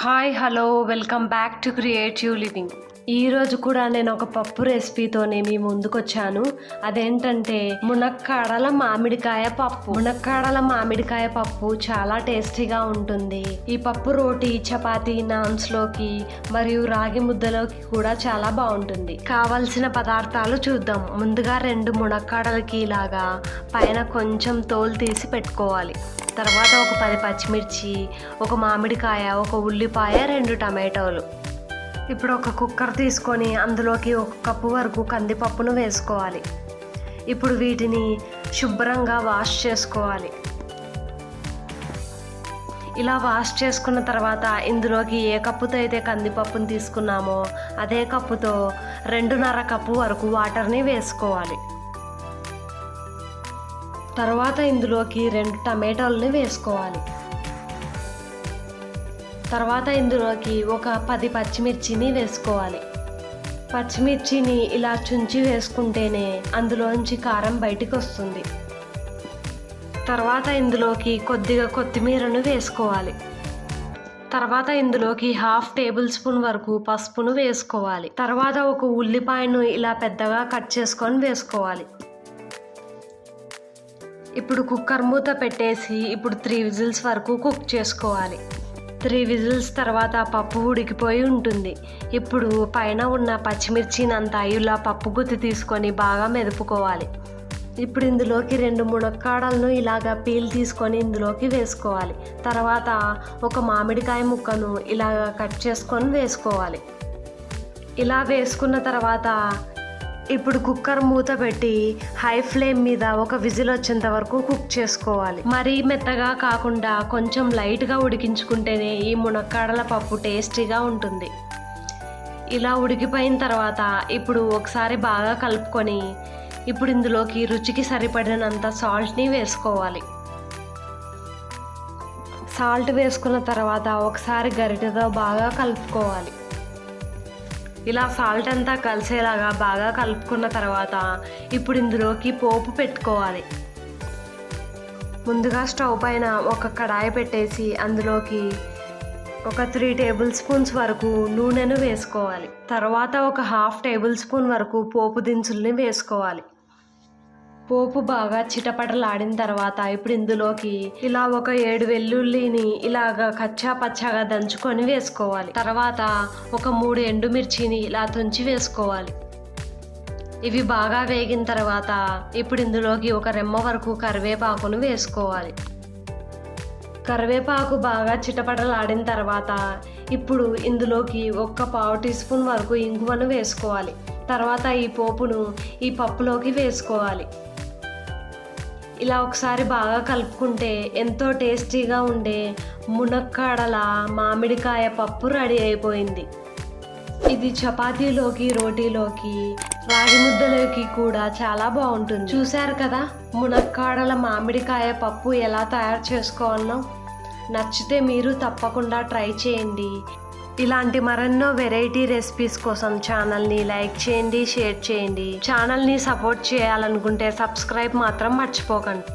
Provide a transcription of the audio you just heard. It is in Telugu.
Hi, hello, welcome back to Creative Living. ఈరోజు కూడా నేను ఒక పప్పు రెసిపీతోనే మీ ముందుకొచ్చాను. అదేంటంటే మునక్కాడల మామిడికాయ పప్పు. మునక్కాడల మామిడికాయ పప్పు చాలా టేస్టీగా ఉంటుంది. ఈ పప్పు రోటీ చపాతీ నాన్స్లోకి మరియు రాగి ముద్దలోకి కూడా చాలా బాగుంటుంది. కావలసిన పదార్థాలు చూద్దాం. ముందుగా రెండు మునక్కాడలకి ఇలాగా పైన కొంచెం తోలు తీసి పెట్టుకోవాలి. తర్వాత ఒక పది పచ్చిమిర్చి ఒక మామిడికాయ ఒక ఉల్లిపాయ రెండు టమాటోలు. ఇప్పుడు ఒక కుక్కర్ తీసుకొని అందులోకి ఒక కప్పు వరకు కందిపప్పును వేసుకోవాలి. ఇప్పుడు వీటిని శుభ్రంగా వాష్ చేసుకోవాలి. ఇలా వాష్ చేసుకున్న తర్వాత ఇందులోకి ఏ కప్పుతో అయితే కందిపప్పును తీసుకున్నామో అదే కప్పుతో రెండున్నర కప్పు వరకు వాటర్ని వేసుకోవాలి. తర్వాత ఇందులోకి రెండు టమాటోలని వేసుకోవాలి. తర్వాత ఇందులోకి ఒక పది పచ్చిమిర్చిని వేసుకోవాలి. పచ్చిమిర్చిని ఇలా చుంచి వేసుకుంటేనే అందులోంచి కారం బయటికి వస్తుంది తర్వాత ఇందులోకి కొద్దిగా కొత్తిమీరను వేసుకోవాలి. తర్వాత ఇందులోకి హాఫ్ టేబుల్ స్పూన్ వరకు పసుపును వేసుకోవాలి. తర్వాత ఒక ఉల్లిపాయను ఇలా పెద్దగా కట్ చేసుకొని వేసుకోవాలి. ఇప్పుడు కుక్కర్ మూత పెట్టేసి ఇప్పుడు త్రీ విజిల్స్ వరకు కుక్ చేసుకోవాలి. త్రీ విజిల్స్ తర్వాత పప్పు ఉడికిపోయి ఉంటుంది. ఇప్పుడు పైన ఉన్న పచ్చిమిర్చినంత అంతా ఇలా పప్పు గుత్తి తీసుకొని బాగా మెదుపుకోవాలి. ఇప్పుడు ఇందులోకి రెండు మునక్కాడలను ఇలాగ పీల్ తీసుకొని ఇందులోకి వేసుకోవాలి. తర్వాత ఒక మామిడికాయ ముక్కను ఇలాగ కట్ చేసుకొని వేసుకోవాలి. ఇలా వేసుకున్న తర్వాత ఇప్పుడు కుక్కర్ మూత పెట్టి హై ఫ్లేమ్ మీద ఒక విజిల్ వచ్చేంత వరకు కుక్ చేసుకోవాలి. మరీ మెత్తగా కాకుండా కొంచెం లైట్గా ఉడికించుకుంటేనే ఈ మునక్కాడల పప్పు టేస్టీగా ఉంటుంది. ఇలా ఉడికిపోయిన తర్వాత ఇప్పుడు ఒకసారి బాగా కలుపుకొని ఇప్పుడు ఇందులోకి రుచికి సరిపడినంత సాల్ట్ని వేసుకోవాలి. సాల్ట్ వేసుకున్న తర్వాత ఒకసారి గరిటెతో బాగా కలుపుకోవాలి. ఇలా సాల్ట్ అంతా కలిసేలాగా బాగా కలుపుకున్న తర్వాత ఇప్పుడు ఇందులోకి పోపు పెట్టుకోవాలి. ముందుగా స్టవ్ పైన ఒక కడాయి పెట్టేసి అందులోకి ఒక త్రీ టేబుల్ స్పూన్స్ వరకు నూనెను వేసుకోవాలి. తర్వాత ఒక హాఫ్ టేబుల్ స్పూన్ వరకు పోపు దినుసుల్ని వేసుకోవాలి. పోపు బాగా చిటపటలాడిన తర్వాత ఇప్పుడు ఇందులోకి ఇలా ఒక ఏడు వెల్లుల్లిని ఇలాగ కచ్చా పచ్చాగా దంచుకొని వేసుకోవాలి. తర్వాత ఒక మూడు ఎండుమిర్చిని ఇలా తుంచి వేసుకోవాలి. ఇవి బాగా వేగిన తర్వాత ఇప్పుడు ఇందులోకి ఒక రెమ్మ వరకు కరివేపాకును వేసుకోవాలి. కరివేపాకు బాగా చిటపటలాడిన తర్వాత ఇప్పుడు ఇందులోకి ఒక్క పావు టీ స్పూన్ వరకు ఇంగువను వేసుకోవాలి. తర్వాత ఈ పోపును ఈ పప్పులోకి వేసుకోవాలి. ఇలా ఒకసారి బాగా కలుపుకుంటే ఎంతో టేస్టీగా ఉండే మునక్కాడల మామిడికాయ పప్పు రెడీ అయిపోయింది. ఇది చపాతీలోకి రోటీలోకి రాగి ముద్దలోకి కూడా చాలా బాగుంటుంది. చూశారు కదా మునక్కాడల మామిడికాయ పప్పు ఎలా తయారు చేసుకోవాలనో నచ్చితే మీరు తప్పకుండా ట్రై చేయండి. ఇలాంటి మరెన్నో వెరైటీ రెసిపీస్ కోసం ఛానల్ని లైక్ చేయండి షేర్ చేయండి. ఛానల్ని సపోర్ట్ చేయాలనుకుంటే సబ్స్క్రైబ్ మాత్రం మర్చిపోకండి.